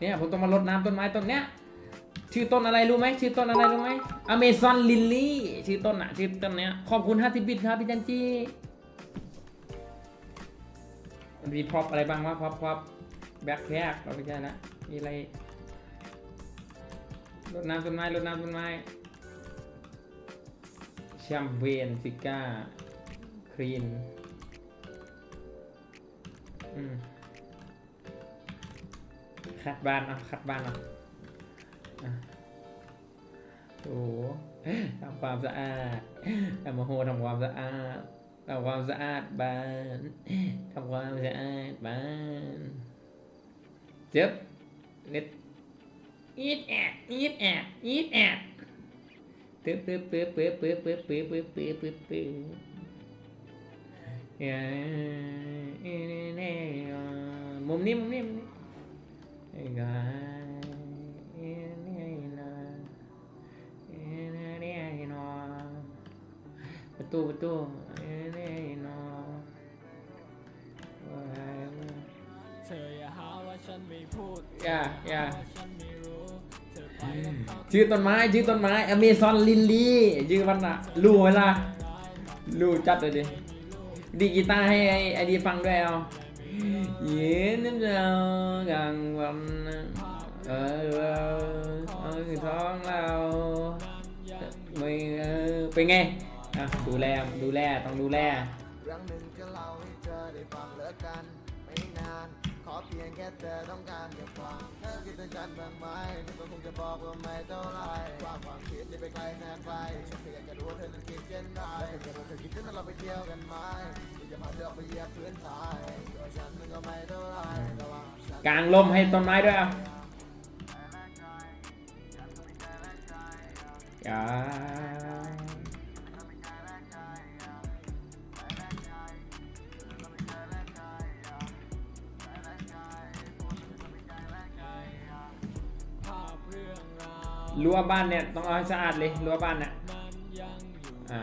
เนี่ยผมต้องมารดน้ำต้นไม้ต้นเนี้ยชื่อต้นอะไรรู้ไหมชื่อต้นอะไรรู้ไหมอเมซอนลิลลี่ชื่อต้นอะชื่อต้นเนี้ยขอบคุณ50บิตครับพี่จันจีมันมีพร็อพอะไรบ้างวะพร็อพพร็อพแบ็คแพ็คเราไม่ใช่ละมีอะไรรดน้ำต้นไม้รดน้ำต้นไม้แชมเปญซิก้าครีนอืม ขัดบ้านเอาขัดบ้านเอาอะโอ้โหทำความสะอาดทำโมโหทำความสะอาดทำความสะอาดบ้านทำความสะอาดบ้านเจ็บเล็ดอีดแอดอีดแอดอีดแอดตึ๊บตึ๊บตึ๊บปึ๊บปึ๊บปึ๊บปึ๊บปึ๊บปึ๊บปึ๊บปึ๊บเอ้ยเอ้ยเอ้ยเอ้ยมุมนี้มุมนี้มุมนี้ ประตูประตูเธออย่าหาว่าฉันไม่พูดอย่าอย่าชื่อต้นไม้ชื่อต้นไม้อเมซอนลินลี่ชื่อมันอะรู้ไหมล่ะรู้จัดเลยดิดีกีตาร์ให้ไอดีฟังด้วยเอา ย็นน้ำเจ้ากลางวันเออเราเออท้องเราไม่เออเป็นไงอะดูแลดูแลต้องดูแลเรื่องหนึ่งจะเล่าให้เธอได้ฟังเลิกกันไม่นาน ขอเพียงแค่เธอต้องการจะฟัง เธอคิดถึงกันบ้างไหมเธอก็คงจะบอกว่าไม่เท่าไรว่าความคิดนี่ไปไกลแสนไกลฉันแค่อยากจะรู้ว่าเธอนั้นคิดเช่นไรและถ้าเกิดว่าเธอคิดถึงนั้นเราไปเที่ยวกันไหมหรือจะพาเธอออกไปเหยียบพื้นทรายตัวฉันมันก็ไม่เท่าไรแต่ว่าฉัน กลางลมให้ต้นไม้ด้วยเอาอย่า รั้วบ้านเนี่ยต้องเอาให้สะอาดเลยรั้วบ้านเนี่ยอ่า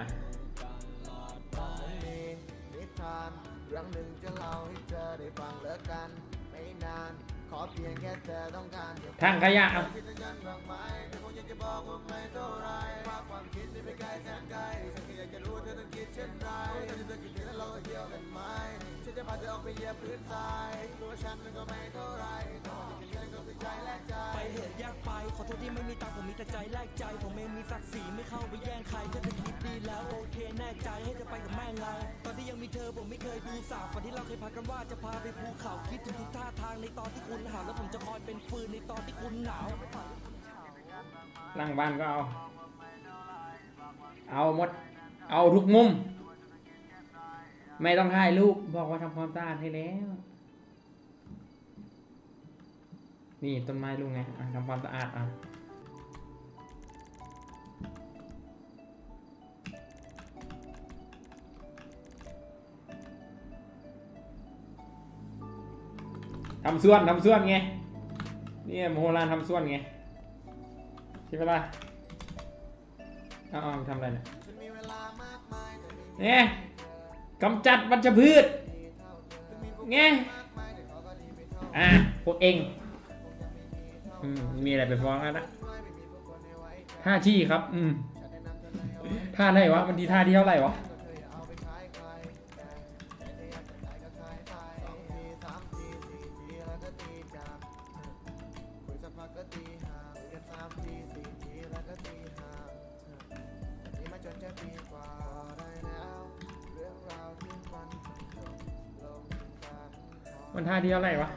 รื่งหนึ่งจะเล่าให้เธอได้ฟังเลิกกันไม่นานขอเพียงแค่เธอต้องการทางขยะเอาจะพาเธอออกไปเยียบพื้นทรายตัวฉันมันก็ไม่เท่าไระเลื่นก็เป็นใจและใจ แต่ใจแลกใจ ผมเองมีศักดิ์ศรีไม่เข้าไปแย่งใครถ้าเธอคิดดีแล้วโอเคแน่ใจให้เธอไปกับแม่งไงตอนที่ยังมีเธอผมไม่เคยดูสาวฝันที่เราเคยพากันว่าจะพาไปภูเขาคิดถึงทุกท่าทางในตอนที่คุณหาวแล้วผมจะคอยเป็นฟืนในตอนที่คุณหนาวหลังบ้านก็เอา เอาหมด เอาทุกมุม ไม่ต้องถ่ายรูปบอกว่าทำความสะอาดให้แล้ว นี่ต้นไม้ลุงไงทำความสะอาดอะ ทำส่วนทำส่วนไงนี่โมโหลานทำส่วนไงใช่ปะล่ะเอาอทำอะไรเนี่ยนี่กำจัดวัชพืชไงอะพวกเองมีอะไรไปฟ้องกันนะท่าที่ครับ อืมท่าไหนวะ มันดีท่าที่เท่าไหร่วะ มันท่าที่อะไรวะ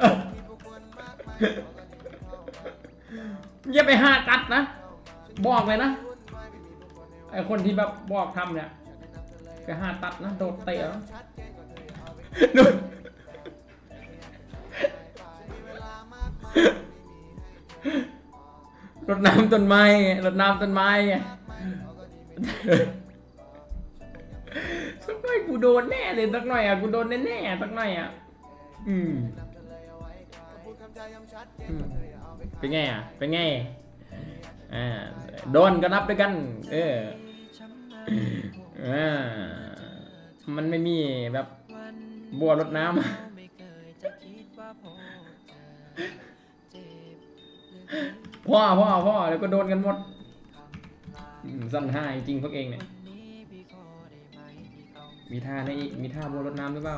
เออ เขาก็ดีไม่เท่ากันอย่าไปหาตัดนะ บอกเลยนะไอคนที่แบบบอกทำเนี่ยไปหาตัดนะโดดเตะนะนู่นรดน้ำต้นไม้รดน้ำต้นไม้สักหน่อยกูโดนแน่เลยสักหน่อยอะกูโดนแน่ๆสักหน่อยอะ อืม อืมเธออย่าเอาไปเป็นไงอะ เป็นไง อ่า โดนก็นับด้วยกัน เอออ่ามันไม่มีแบบบัวรดน้ำพ่อพ่อพ่อพ่อแล้วก็โดนกันหมดสั้นห้าจริงพวกเองเนี่ยวันนี้พี่ขอได้ไหมที่ต้องมีท่าในอีก มีท่าบัวรดน้ำหรือเปล่า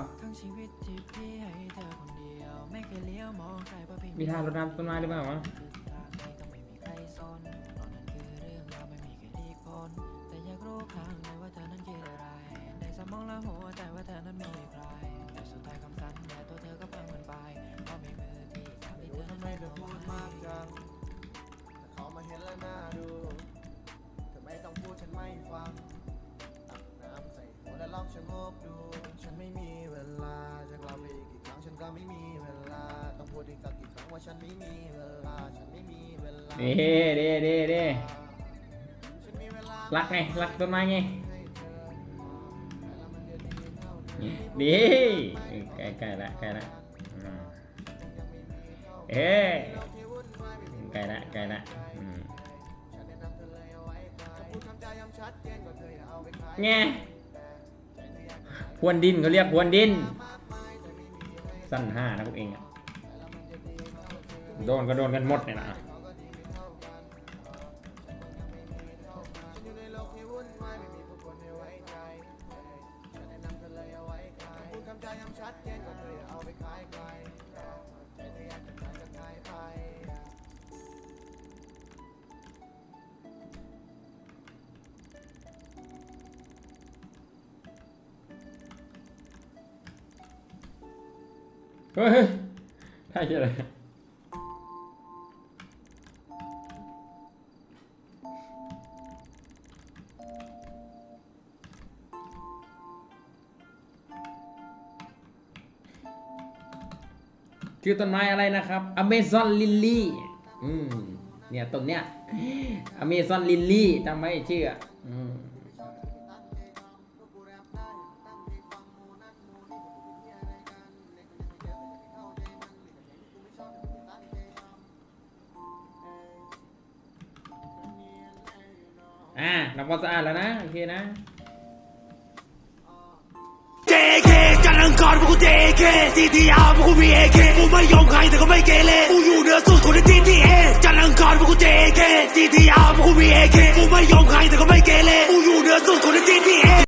ทั้งชีวิตที่พี่ให้เธอคนเดียวไม่เคยเลี้ยวมองใครเพราะพี่มีท่ารดน้ำต้นไม้หรือเปล่าวะคือทางนี้ต้องไม่มีใครสนตอนนั้นคือเรื่องราวไม่มีใครดีคนแต่อยากรู้ข้างในว่าเธอนั้นคิดอะไรในสมองและหัวใจว่าเธอนั้นมีใครแต่สุดท้ายคำสั่งแต่ตัวเธอก็พังมันไปาต้องพูดอีกสักกี่ครั้งว่าฉันไม่มีเวลาฉันไม่มีเวลาเด้เด้เด้เด้ฉันมีเวลารักไงรักต้นไม้ไงให้เธอแล้วมันจะดีเท่านี้ดีใกล้ใกล้ละใกล้ละอืมเอ้ยใกล้ละใกล้ละอืมฉันแนะนำเธอเลยเอาไว้ใจจะพูดคำจาย้ำชัดเจนกว่าเธออย่าเอาไปขายแงพรวนดินเขาเรียกพรวนดิน สั้นห้านะพวกเองอะ โดนก็โดนกันหมดเนี่ยนะฉันอยู่ในโลก คือต้นไม้อะไรนะครับ Amazon Lily อืมเนี่ยต้นเนี้ย Amazon Lily จำไว้ชื่ออะอืมอ่าทำความสะอาดแล้วนะ โอเคนะ กูเจเค CTR พวกกูมี AK กูไม่ยอมใครแต่ก็ไม่เกเรกูอยู่เหนือสุดคนใน GTA จันทร์อังคารพวกกูเจเค CTR พวกกูมี AK กูไม่ยอมใครแต่ก็ไม่เกเรกูอยู่เหนือสุดคนใน GTA